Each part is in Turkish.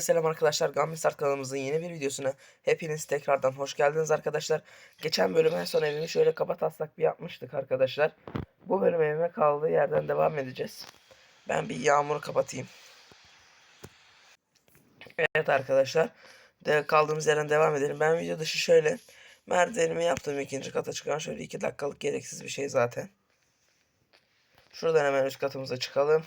Selam arkadaşlar. Gambit kanalımızın yeni bir videosuna hepiniz tekrardan hoş geldiniz arkadaşlar. Geçen bölüm en son evimi şöyle kaba taslak bir yapmıştık arkadaşlar. Bu bölüm evime kaldığı yerden devam edeceğiz. Ben bir yağmuru kapatayım. Evet arkadaşlar. Kaldığımız yerden devam edelim. Ben video dışı şöyle merdivenimi yaptım ikinci kata çıkan şöyle iki dakikalık gereksiz bir şey zaten. Şuradan hemen üst katımıza çıkalım.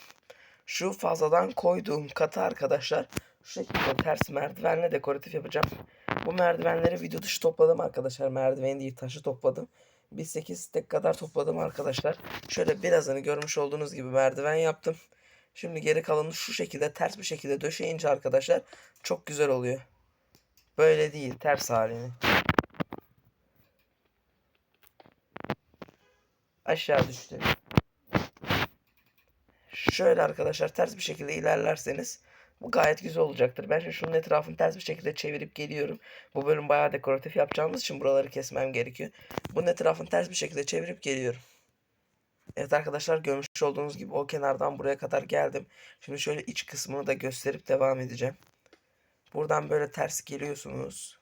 Şu fazladan koyduğum katı arkadaşlar şu şekilde ters merdivenle dekoratif yapacağım. Bu merdivenleri video dışı topladım arkadaşlar. Merdiven değil taşı topladım. Bir 8 tek kadar topladım arkadaşlar. Şöyle birazını görmüş olduğunuz gibi merdiven yaptım. Şimdi geri kalanı şu şekilde ters bir şekilde döşeyince arkadaşlar çok güzel oluyor. Böyle değil ters halini. Aşağı düştü. Şöyle arkadaşlar ters bir şekilde ilerlerseniz bu gayet güzel olacaktır. Ben şimdi şunun etrafını ters bir şekilde çevirip geliyorum. Bu bölüm bayağı dekoratif yapacağımız için buraları kesmem gerekiyor. Bunun etrafını ters bir şekilde çevirip geliyorum. Evet arkadaşlar görmüş olduğunuz gibi o kenardan buraya kadar geldim. Şimdi şöyle iç kısmını da gösterip devam edeceğim. Buradan böyle ters geliyorsunuz.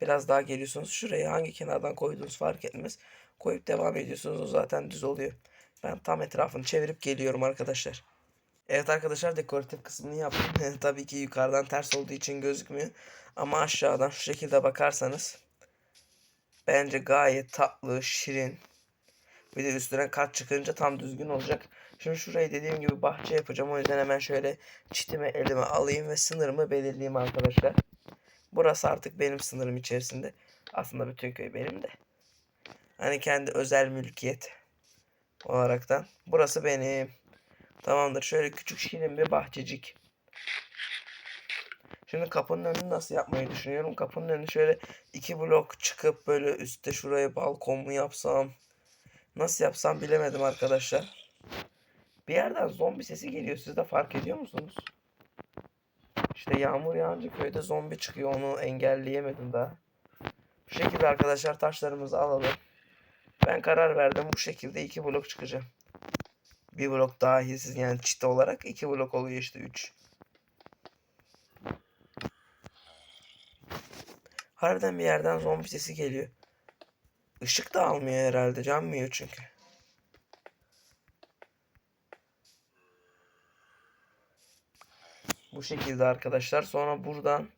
Biraz daha geliyorsunuz. Şuraya hangi kenardan koyduğunuz fark etmez. Koyup devam ediyorsunuz. O zaten düz oluyor. Ben tam etrafını çevirip geliyorum arkadaşlar. Evet arkadaşlar dekoratif kısmını yaptım. Tabii ki yukarıdan ters olduğu için gözükmüyor. Ama aşağıdan şu şekilde bakarsanız bence gayet tatlı, şirin. Bir de üstüne kat çıkınca tam düzgün olacak. Şimdi şurayı dediğim gibi bahçe yapacağım. O yüzden hemen şöyle çitimi elime alayım ve sınırımı belirleyeyim arkadaşlar. Burası artık benim sınırım içerisinde. Aslında bütün köy benim de. Hani kendi özel mülkiyet olaraktan. Burası benim. Tamamdır. Şöyle küçük şirin bir bahçecik. Şimdi kapının önünü nasıl yapmayı düşünüyorum? Kapının önü şöyle iki blok çıkıp böyle üstte şuraya balkon mu yapsam? Nasıl yapsam bilemedim arkadaşlar. Bir yerden zombi sesi geliyor. Siz de fark ediyor musunuz? İşte yağmur yağınca köyde zombi çıkıyor. Onu engelleyemedim daha. Bu şekilde arkadaşlar taşlarımızı alalım. Ben karar verdim bu şekilde iki blok çıkacağım. Bir blok dahilsiz yani çite olarak iki blok oluyor işte üç. Harbiden bir yerden zombi sesi geliyor. Işık da almıyor herhalde. Canmıyor çünkü. Bu şekilde arkadaşlar. Sonra buradan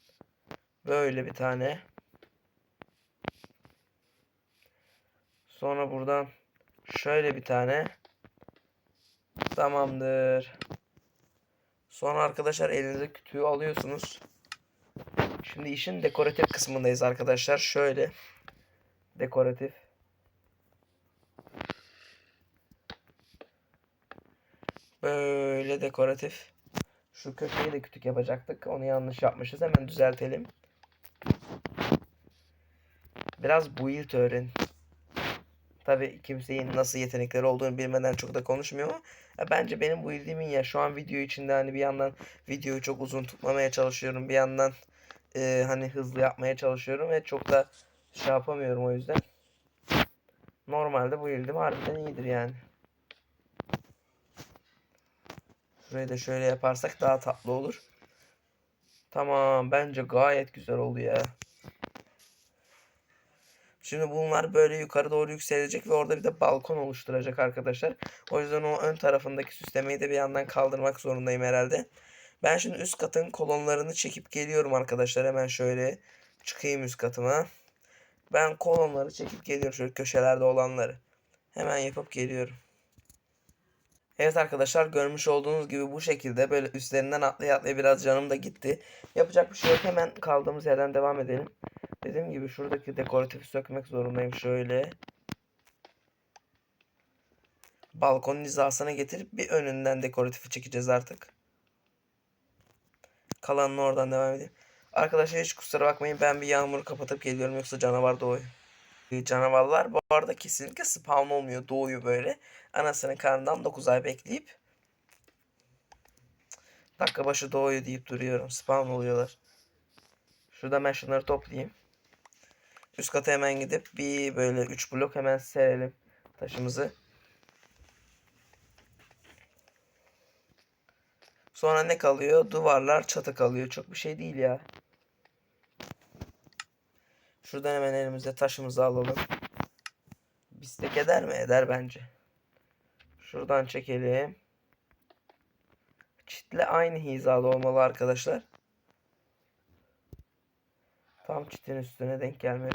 böyle bir tane. Sonra buradan şöyle bir tane. Tamamdır. Sonra arkadaşlar elinize kütüğü alıyorsunuz. Şimdi işin dekoratif kısmındayız arkadaşlar. Şöyle dekoratif. Böyle dekoratif. Şu köşeyi de kütük yapacaktık. Onu yanlış yapmışız. Hemen düzeltelim. Biraz build öğren. Tabi kimsenin nasıl yetenekleri olduğunu bilmeden çok da konuşmuyor ama bence benim bu ildiğimin ya şu an video içinde hani bir yandan videoyu çok uzun tutmamaya çalışıyorum. Bir yandan e, hani hızlı yapmaya çalışıyorum ve çok da şey yapamıyorum o yüzden. Normalde bu ildim harbiden iyidir yani. Şurayı da şöyle yaparsak daha tatlı olur. Tamam bence gayet güzel oldu ya. Şimdi bunlar böyle yukarı doğru yükselecek ve orada bir de balkon oluşturacak arkadaşlar. O yüzden o ön tarafındaki süslemeyi de bir yandan kaldırmak zorundayım herhalde. Ben şimdi üst katın kolonlarını çekip geliyorum arkadaşlar. Hemen şöyle çıkayım üst katıma. Ben kolonları çekip geliyorum şöyle köşelerde olanları. Hemen yapıp geliyorum. Evet arkadaşlar görmüş olduğunuz gibi bu şekilde böyle üstlerinden atlaya atlaya biraz canım da gitti. Yapacak bir şey yok hemen kaldığımız yerden devam edelim. Dediğim gibi şuradaki dekoratifi sökmek zorundayım şöyle. Balkonun hizasına getirip bir önünden dekoratifi çekeceğiz artık. Kalanını oradan devam edeyim. Arkadaşlar hiç kusura bakmayın ben bir yağmuru kapatıp geliyorum yoksa canavar doğuyor. Canavarlar bu arada kesinlikle spawn olmuyor doğuyor böyle. Anasının karnından 9 ay bekleyip dakika başı doğuyor deyip duruyorum. Spawn oluyorlar. Şurada ben şunları toplayayım. Üst kata hemen gidip bir böyle 3 blok hemen serelim taşımızı. Sonra ne kalıyor? Duvarlar, çatı kalıyor. Çok bir şey değil ya. Şuradan hemen elimize taşımızı alalım. Bistek eder mi? Eder bence. Şuradan çekelim. Çitle aynı hizada olmalı arkadaşlar. Tam çitin üstüne denk gelmeli.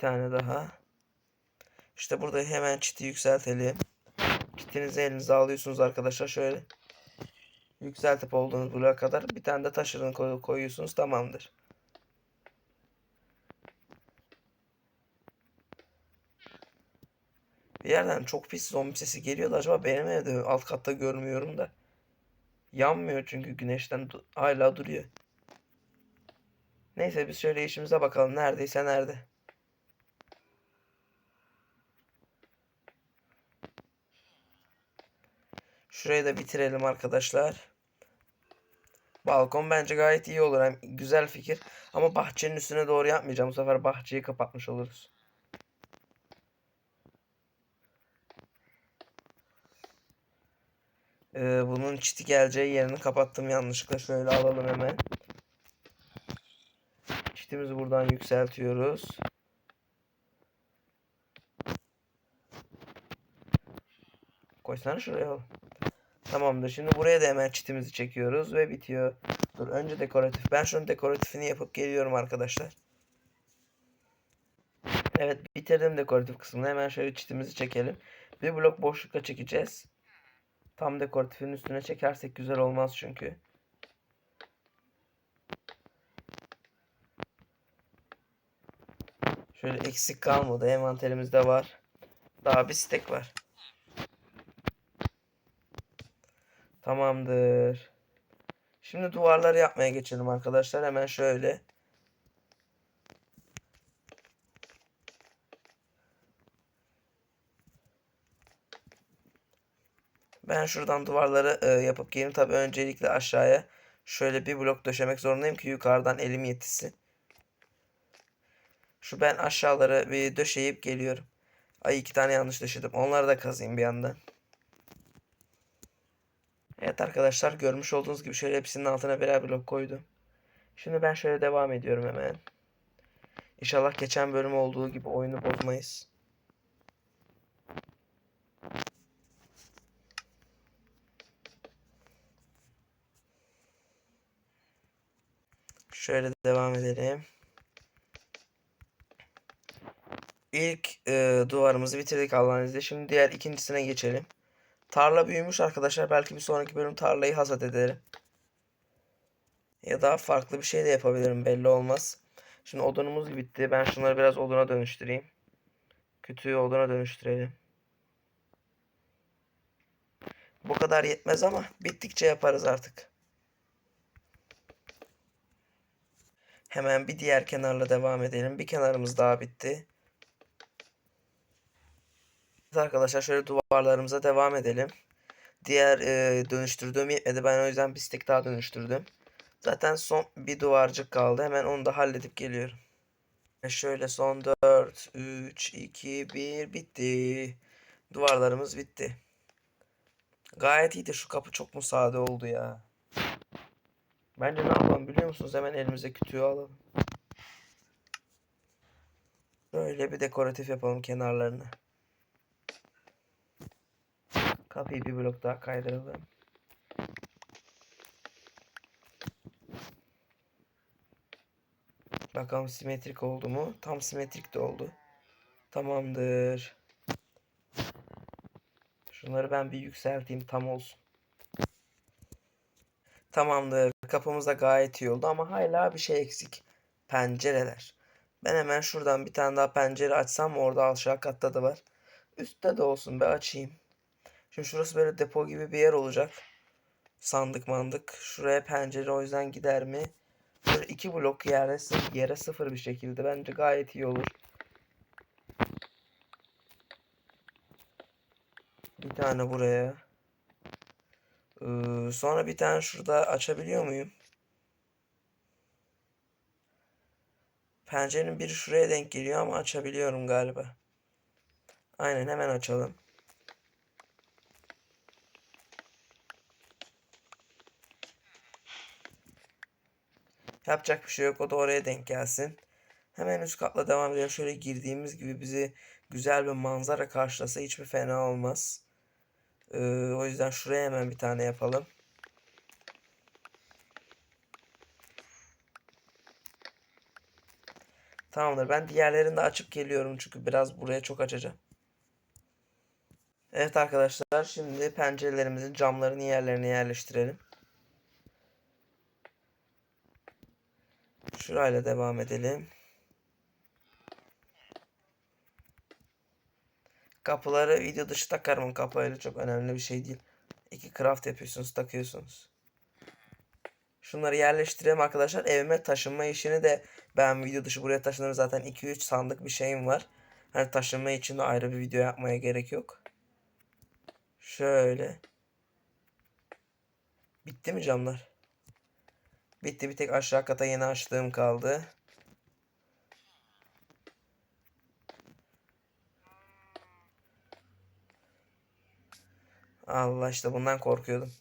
Tane daha. İşte burada hemen çiti yükseltelim. Çitinizi elinize alıyorsunuz arkadaşlar şöyle. Yükseltip olduğunuz bloğa kadar bir tane de taşırını koy koyuyorsunuz tamamdır. Bir yerden çok pis zombi sesi geliyordu. Acaba benim evde alt katta görmüyorum da. Yanmıyor çünkü güneşten hala duruyor. Neyse biz şöyle işimize bakalım. Neredeyse nerede. Şurayı da bitirelim arkadaşlar. Balkon bence gayet iyi olur. Hem güzel fikir. Ama bahçenin üstüne doğru yapmayacağım. Bu sefer bahçeyi kapatmış oluruz. Ee, bunun çiti geleceği yerini kapattım yanlışlıkla. Şöyle alalım hemen. Çitimizi buradan yükseltiyoruz. Koysana şuraya oğlum. Tamamdır. Şimdi buraya da hemen çitimizi çekiyoruz ve bitiyor. Dur önce dekoratif. Ben şunun dekoratifini yapıp geliyorum arkadaşlar. Evet bitirdim dekoratif kısmını. Hemen şöyle çitimizi çekelim. Bir blok boşlukla çekeceğiz. Tam dekoratifin üstüne çekersek güzel olmaz çünkü. Şöyle eksik kalmadı. Envanterimizde var. Daha bir stek var. Tamamdır. Şimdi duvarları yapmaya geçelim arkadaşlar. Hemen şöyle. Ben şuradan duvarları e, yapıp geleyim. Tabii öncelikle aşağıya şöyle bir blok döşemek zorundayım ki yukarıdan elim yetişsin. Şu ben aşağıları bir döşeyip geliyorum. Ay iki tane yanlış döşedim. Onları da kazayım bir yandan. Evet arkadaşlar görmüş olduğunuz gibi şöyle hepsinin altına birer blok koydum. Şimdi ben şöyle devam ediyorum hemen. İnşallah geçen bölüm olduğu gibi oyunu bozmayız. Şöyle devam edelim. İlk e, duvarımızı bitirdik Allah'ın izniyle. Şimdi diğer ikincisine geçelim. Tarla büyümüş arkadaşlar. Belki bir sonraki bölüm tarlayı hasat ederim. Ya da farklı bir şey de yapabilirim. Belli olmaz. Şimdi odunumuz bitti. Ben şunları biraz oduna dönüştüreyim. Kütüğü oduna dönüştürelim. Bu kadar yetmez ama bittikçe yaparız artık. Hemen bir diğer kenarla devam edelim. Bir kenarımız daha bitti. Evet arkadaşlar şöyle duvarlarımıza devam edelim. Diğer e, dönüştürdüğüm yetmedi. Ben o yüzden bir stek daha dönüştürdüm. Zaten son bir duvarcık kaldı. Hemen onu da halledip geliyorum. Ve şöyle son 4, 3, 2, 1 bitti. Duvarlarımız bitti. Gayet iyiydi. Şu kapı çok mu sade oldu ya. Bence ne yapalım biliyor musunuz? Hemen elimize kütüğü alalım. Böyle bir dekoratif yapalım kenarlarını. Kapıyı bir blok daha kaydıralım. Bakalım simetrik oldu mu? Tam simetrik de oldu. Tamamdır. Şunları ben bir yükselteyim tam olsun. Tamamdır. Kapımız da gayet iyi oldu ama hala bir şey eksik. Pencereler. Ben hemen şuradan bir tane daha pencere açsam orada aşağı katta da var. Üstte de olsun be açayım. Şimdi şurası böyle depo gibi bir yer olacak. Sandık mandık. Şuraya pencere o yüzden gider mi? Böyle iki blok yere, yere sıfır bir şekilde. Bence gayet iyi olur. Bir tane buraya. Ee, sonra bir tane şurada açabiliyor muyum? Pencerenin biri şuraya denk geliyor ama açabiliyorum galiba. Aynen hemen açalım. Yapacak bir şey yok. O da oraya denk gelsin. Hemen üst katla devam edelim. Şöyle girdiğimiz gibi bizi güzel bir manzara karşılasa hiçbir fena olmaz. Ee, o yüzden şuraya hemen bir tane yapalım. Tamamdır. Ben diğerlerini de açıp geliyorum çünkü biraz buraya çok açacağım. Evet arkadaşlar şimdi pencerelerimizin camlarını yerlerine yerleştirelim. Şurayla devam edelim. Kapıları video dışı takarım. Kapı çok önemli bir şey değil. İki craft yapıyorsunuz takıyorsunuz. Şunları yerleştirelim arkadaşlar. Evime taşınma işini de ben video dışı buraya taşınırım. Zaten 2-3 sandık bir şeyim var. Hani taşınma için de ayrı bir video yapmaya gerek yok. Şöyle. Bitti mi camlar? Bitti bir tek aşağı kata yeni açtığım kaldı. Allah işte bundan korkuyordum.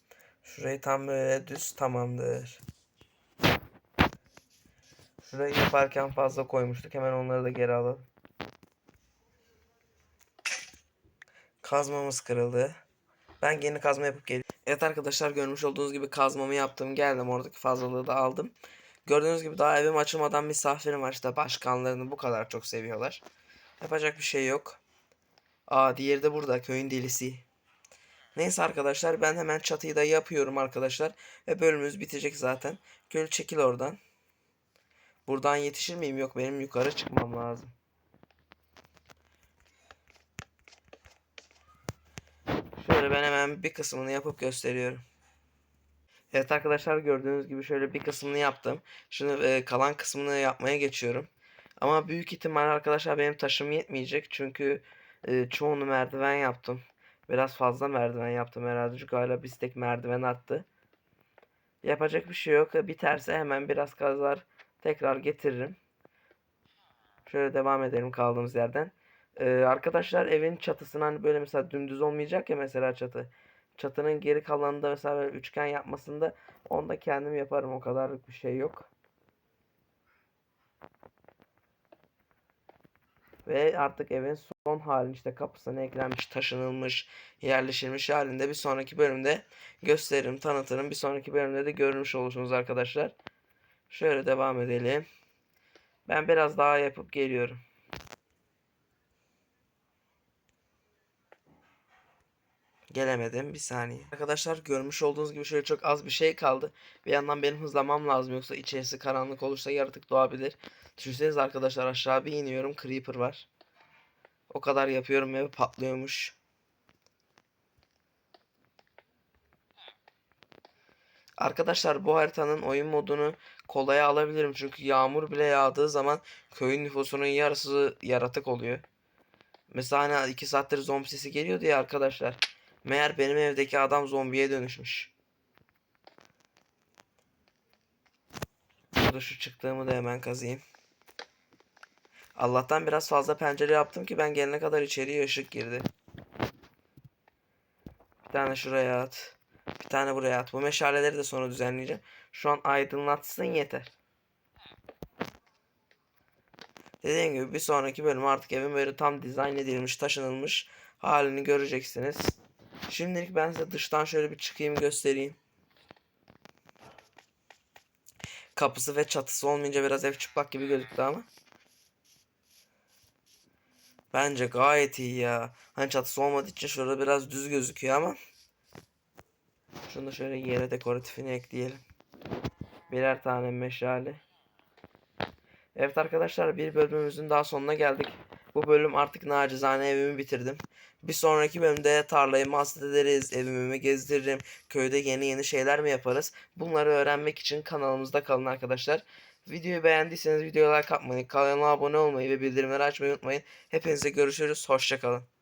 Şurayı tam böyle düz tamamdır. Şurayı yaparken fazla koymuştuk. Hemen onları da geri alalım. Kazmamız kırıldı. Ben yeni kazma yapıp geliyorum. Evet arkadaşlar görmüş olduğunuz gibi kazmamı yaptım. Geldim oradaki fazlalığı da aldım. Gördüğünüz gibi daha evim açılmadan misafirim var. İşte başkanlarını bu kadar çok seviyorlar. Yapacak bir şey yok. Aa diğeri de burada köyün delisi. Neyse arkadaşlar ben hemen çatıyı da yapıyorum arkadaşlar. Ve bölümümüz bitecek zaten. Köylü çekil oradan. Buradan yetişir miyim? Yok benim yukarı çıkmam lazım. Şöyle ben hemen bir kısmını yapıp gösteriyorum. Evet arkadaşlar gördüğünüz gibi şöyle bir kısmını yaptım. Şimdi e, kalan kısmını yapmaya geçiyorum. Ama büyük ihtimal arkadaşlar benim taşım yetmeyecek. Çünkü e, çoğunu merdiven yaptım. Biraz fazla merdiven yaptım herhalde. Çünkü hala bir tek merdiven attı. Yapacak bir şey yok. Biterse hemen biraz kazar tekrar getiririm. Şöyle devam edelim kaldığımız yerden. Ee, arkadaşlar evin çatısına hani böyle mesela dümdüz olmayacak ya mesela çatı. Çatının geri kalanında mesela böyle üçgen yapmasında onu da kendim yaparım. O kadarlık bir şey yok. Ve artık evin son halini işte kapısına eklenmiş, taşınılmış, yerleşilmiş halinde bir sonraki bölümde gösteririm, tanıtırım. Bir sonraki bölümde de görmüş olursunuz arkadaşlar. Şöyle devam edelim. Ben biraz daha yapıp geliyorum. Gelemedim bir saniye. Arkadaşlar görmüş olduğunuz gibi şöyle çok az bir şey kaldı. Bir yandan benim hızlamam lazım yoksa içerisi karanlık olursa yaratık doğabilir. Düşünsenize arkadaşlar aşağı bir iniyorum creeper var. O kadar yapıyorum ve patlıyormuş. Arkadaşlar bu haritanın oyun modunu kolaya alabilirim. Çünkü yağmur bile yağdığı zaman köyün nüfusunun yarısı yaratık oluyor. Mesela hani 2 saattir zombi sesi geliyordu ya arkadaşlar. Meğer benim evdeki adam zombiye dönüşmüş. Burada şu çıktığımı da hemen kazıyım. Allah'tan biraz fazla pencere yaptım ki ben gelene kadar içeriye ışık girdi. Bir tane şuraya at. Bir tane buraya at. Bu meşaleleri de sonra düzenleyeceğim. Şu an aydınlatsın yeter. Dediğim gibi bir sonraki bölüm artık evin böyle tam dizayn edilmiş, taşınılmış halini göreceksiniz. Şimdilik ben size dıştan şöyle bir çıkayım göstereyim. Kapısı ve çatısı olmayınca biraz ev çıplak gibi gözüktü ama. Bence gayet iyi ya. Hani çatısı olmadığı için şurada biraz düz gözüküyor ama. Şunu da şöyle yere dekoratifini ekleyelim. Birer tane meşale. Evet arkadaşlar bir bölümümüzün daha sonuna geldik. Bu bölüm artık nacizane evimi bitirdim. Bir sonraki bölümde tarlayı mahsed ederiz, evimi gezdiririm, köyde yeni yeni şeyler mi yaparız? Bunları öğrenmek için kanalımızda kalın arkadaşlar. Videoyu beğendiyseniz videoya like atmayı, kanala abone olmayı ve bildirimleri açmayı unutmayın. Hepinize görüşürüz, hoşçakalın.